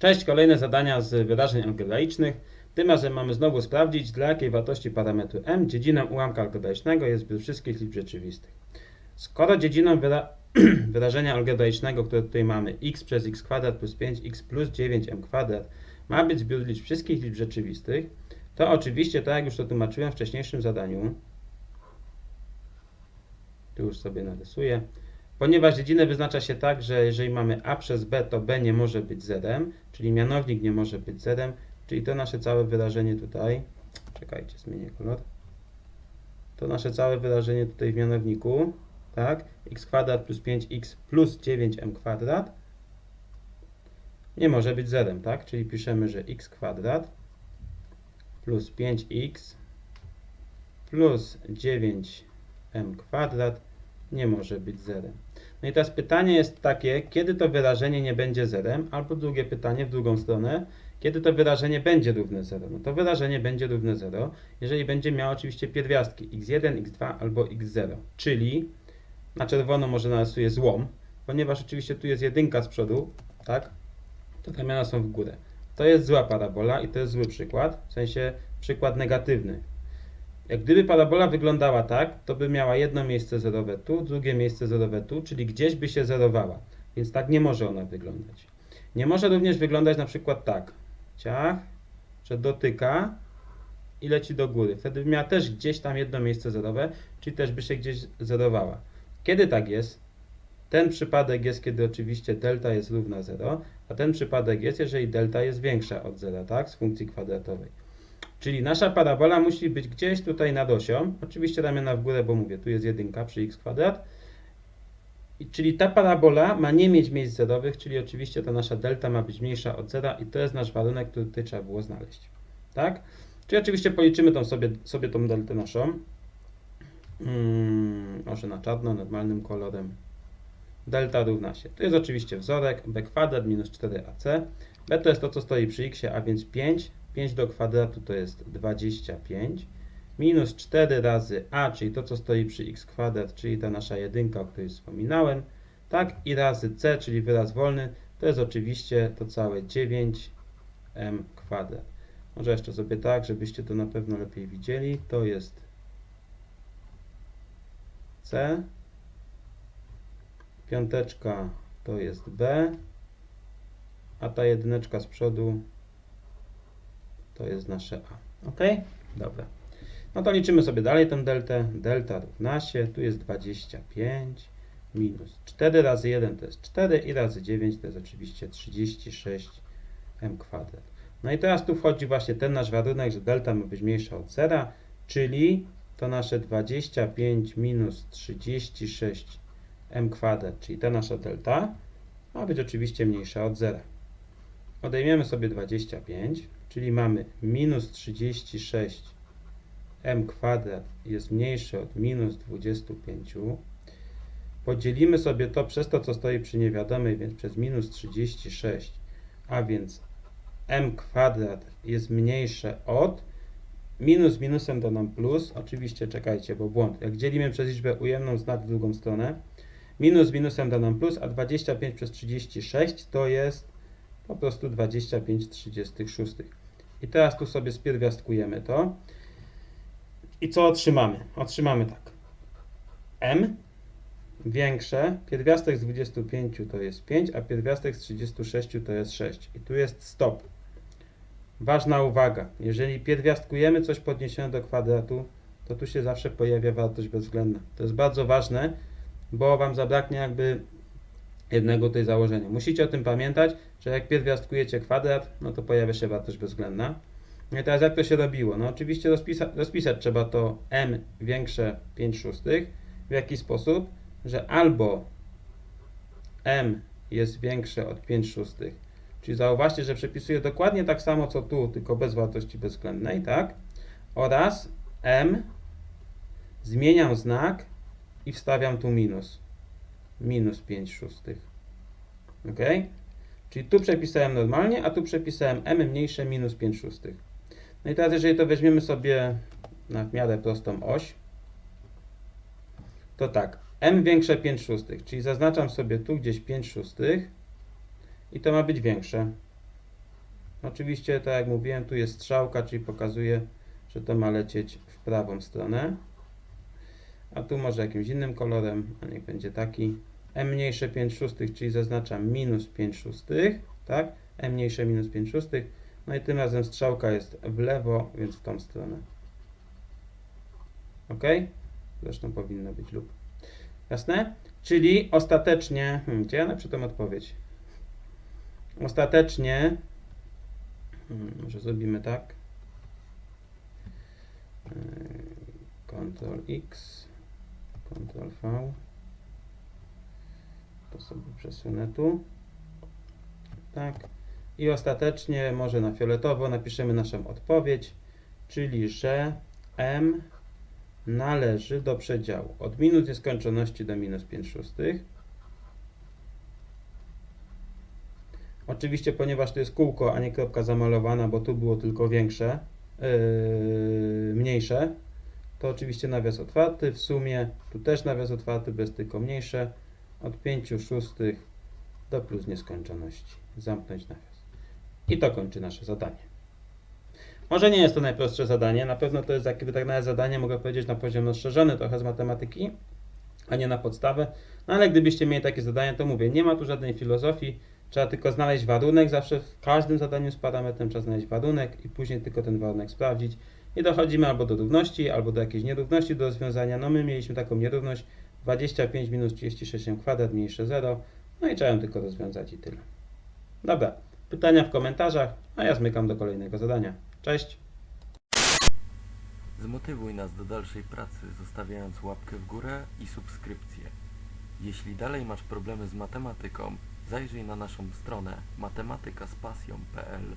Cześć, kolejne zadania z wyrażeń algebraicznych. Tym razem mamy znowu sprawdzić, dla jakiej wartości parametru m dziedziną ułamka algebraicznego jest zbiór wszystkich liczb rzeczywistych. Skoro dziedziną wyra wyrażenia algebraicznego, które tutaj mamy, x przez x kwadrat plus 5x plus 9m kwadrat, ma być zbiór liczb wszystkich liczb rzeczywistych, to oczywiście, tak jak już to tłumaczyłem w wcześniejszym zadaniu, tu już sobie narysuję, Ponieważ dziedzinę wyznacza się tak, że jeżeli mamy a przez b, to b nie może być zerem, czyli mianownik nie może być zerem, czyli to nasze całe wyrażenie tutaj, czekajcie, zmienię kolor, to nasze całe wyrażenie tutaj w mianowniku, tak, x kwadrat plus 5x plus 9m kwadrat nie może być zerem, tak, czyli piszemy, że x kwadrat plus 5x plus 9m kwadrat nie może być zerem. No i teraz pytanie jest takie, kiedy to wyrażenie nie będzie zerem, albo drugie pytanie w drugą stronę, kiedy to wyrażenie będzie równe 0. No to wyrażenie będzie równe 0, jeżeli będzie miało oczywiście pierwiastki x1, x2 albo x0, czyli na czerwono może narysuję złom, ponieważ oczywiście tu jest jedynka z przodu, tak, to te miana są w górę. To jest zła parabola i to jest zły przykład, w sensie przykład negatywny. Jak gdyby parabola wyglądała tak, to by miała jedno miejsce zerowe tu, drugie miejsce zerowe tu, czyli gdzieś by się zerowała. Więc tak nie może ona wyglądać. Nie może również wyglądać na przykład tak. Ciach, że dotyka i leci do góry. Wtedy by miała też gdzieś tam jedno miejsce zerowe, czyli też by się gdzieś zerowała. Kiedy tak jest? Ten przypadek jest, kiedy oczywiście delta jest równa 0, a ten przypadek jest, jeżeli delta jest większa od 0, tak? Z funkcji kwadratowej. Czyli nasza parabola musi być gdzieś tutaj nad osią. Oczywiście ramiona w górę, bo mówię, tu jest jedynka przy x kwadrat. Czyli ta parabola ma nie mieć miejsc zerowych, czyli oczywiście ta nasza delta ma być mniejsza od zera i to jest nasz warunek, który tutaj trzeba było znaleźć. Tak? Czyli oczywiście policzymy tą sobie, sobie tą deltę naszą. Hmm, może na czarno, normalnym kolorem. Delta równa się. To jest oczywiście wzorek b kwadrat minus 4ac. b to jest to, co stoi przy x, a więc 5 5 do kwadratu to jest 25, minus 4 razy a, czyli to, co stoi przy x kwadrat, czyli ta nasza jedynka, o której wspominałem, tak, i razy c, czyli wyraz wolny, to jest oczywiście to całe 9m kwadrat. Może jeszcze sobie tak, żebyście to na pewno lepiej widzieli, to jest c, piąteczka to jest b, a ta jedyneczka z przodu to jest nasze A. Ok? Dobra. No to liczymy sobie dalej tę deltę. Delta równa się, tu jest 25 minus 4 razy 1 to jest 4 i razy 9 to jest oczywiście 36 m kwadrat. No i teraz tu wchodzi właśnie ten nasz warunek, że delta ma być mniejsza od 0, czyli to nasze 25 minus 36 m kwadrat, czyli ta nasza delta ma być oczywiście mniejsza od 0. Odejmiemy sobie 25, czyli mamy minus 36 m kwadrat jest mniejsze od minus 25. Podzielimy sobie to przez to, co stoi przy niewiadomej, więc przez minus 36, a więc m kwadrat jest mniejsze od minus minusem da nam plus. Oczywiście czekajcie, bo błąd. Jak dzielimy przez liczbę ujemną, znak w drugą stronę. Minus minusem da nam plus, a 25 przez 36 to jest po prostu 25 36. I teraz tu sobie spierwiastkujemy to. I co otrzymamy? Otrzymamy tak. m większe, pierwiastek z 25 to jest 5, a pierwiastek z 36 to jest 6. I tu jest stop. Ważna uwaga. Jeżeli pierwiastkujemy coś podniesione do kwadratu, to tu się zawsze pojawia wartość bezwzględna. To jest bardzo ważne, bo Wam zabraknie jakby jednego tutaj założenia. Musicie o tym pamiętać, że jak pierwiastkujecie kwadrat, no to pojawia się wartość bezwzględna. No i teraz jak to się robiło? No oczywiście rozpisa rozpisać trzeba to m większe 5 szóstych. W jaki sposób? Że albo m jest większe od 5 szóstych, czyli zauważcie, że przepisuję dokładnie tak samo co tu, tylko bez wartości bezwzględnej, tak? Oraz m zmieniam znak i wstawiam tu minus. Minus 5 szóstych. Ok? Czyli tu przepisałem normalnie, a tu przepisałem m mniejsze minus 5 szóstych. No i teraz jeżeli to weźmiemy sobie na w miarę prostą oś, to tak, m większe 5 szóstych, czyli zaznaczam sobie tu gdzieś 5 szóstych i to ma być większe. Oczywiście, tak jak mówiłem, tu jest strzałka, czyli pokazuje, że to ma lecieć w prawą stronę. A tu może jakimś innym kolorem, a niech będzie taki. M mniejsze 5 szóstych, czyli zaznaczam minus 5 szóstych, tak? M mniejsze minus 5 szóstych. No i tym razem strzałka jest w lewo, więc w tą stronę. Ok? Zresztą powinno być lub. Jasne? Czyli ostatecznie, hmm, gdzie ja napiszę tą odpowiedź? Ostatecznie, hmm, może zrobimy tak. Yy, Ctrl X, Ctrl V. To sobie przesunę tu. Tak. I ostatecznie, może na fioletowo, napiszemy naszą odpowiedź, czyli że M należy do przedziału od minus nieskończoności do minus 5 szóstych. Oczywiście, ponieważ to jest kółko, a nie kropka zamalowana, bo tu było tylko większe, yy, mniejsze, to oczywiście nawias otwarty. W sumie tu też nawias otwarty, bez tylko mniejsze. Od 5 szóstych do plus nieskończoności. Zamknąć nawias. I to kończy nasze zadanie. Może nie jest to najprostsze zadanie, na pewno to jest jakby tak zadanie, mogę powiedzieć, na poziom rozszerzony trochę z matematyki, a nie na podstawę. No ale gdybyście mieli takie zadanie, to mówię, nie ma tu żadnej filozofii, trzeba tylko znaleźć warunek, zawsze w każdym zadaniu z parametrem trzeba znaleźć warunek i później tylko ten warunek sprawdzić. I dochodzimy albo do równości, albo do jakiejś nierówności do rozwiązania. No my mieliśmy taką nierówność 25 minus 36 kwadrat mniejsze 0, no i trzeba ją tylko rozwiązać i tyle. Dobra, pytania w komentarzach, a ja zmykam do kolejnego zadania. Cześć! Zmotywuj nas do dalszej pracy, zostawiając łapkę w górę i subskrypcję. Jeśli dalej masz problemy z matematyką, zajrzyj na naszą stronę matematykaspasją.pl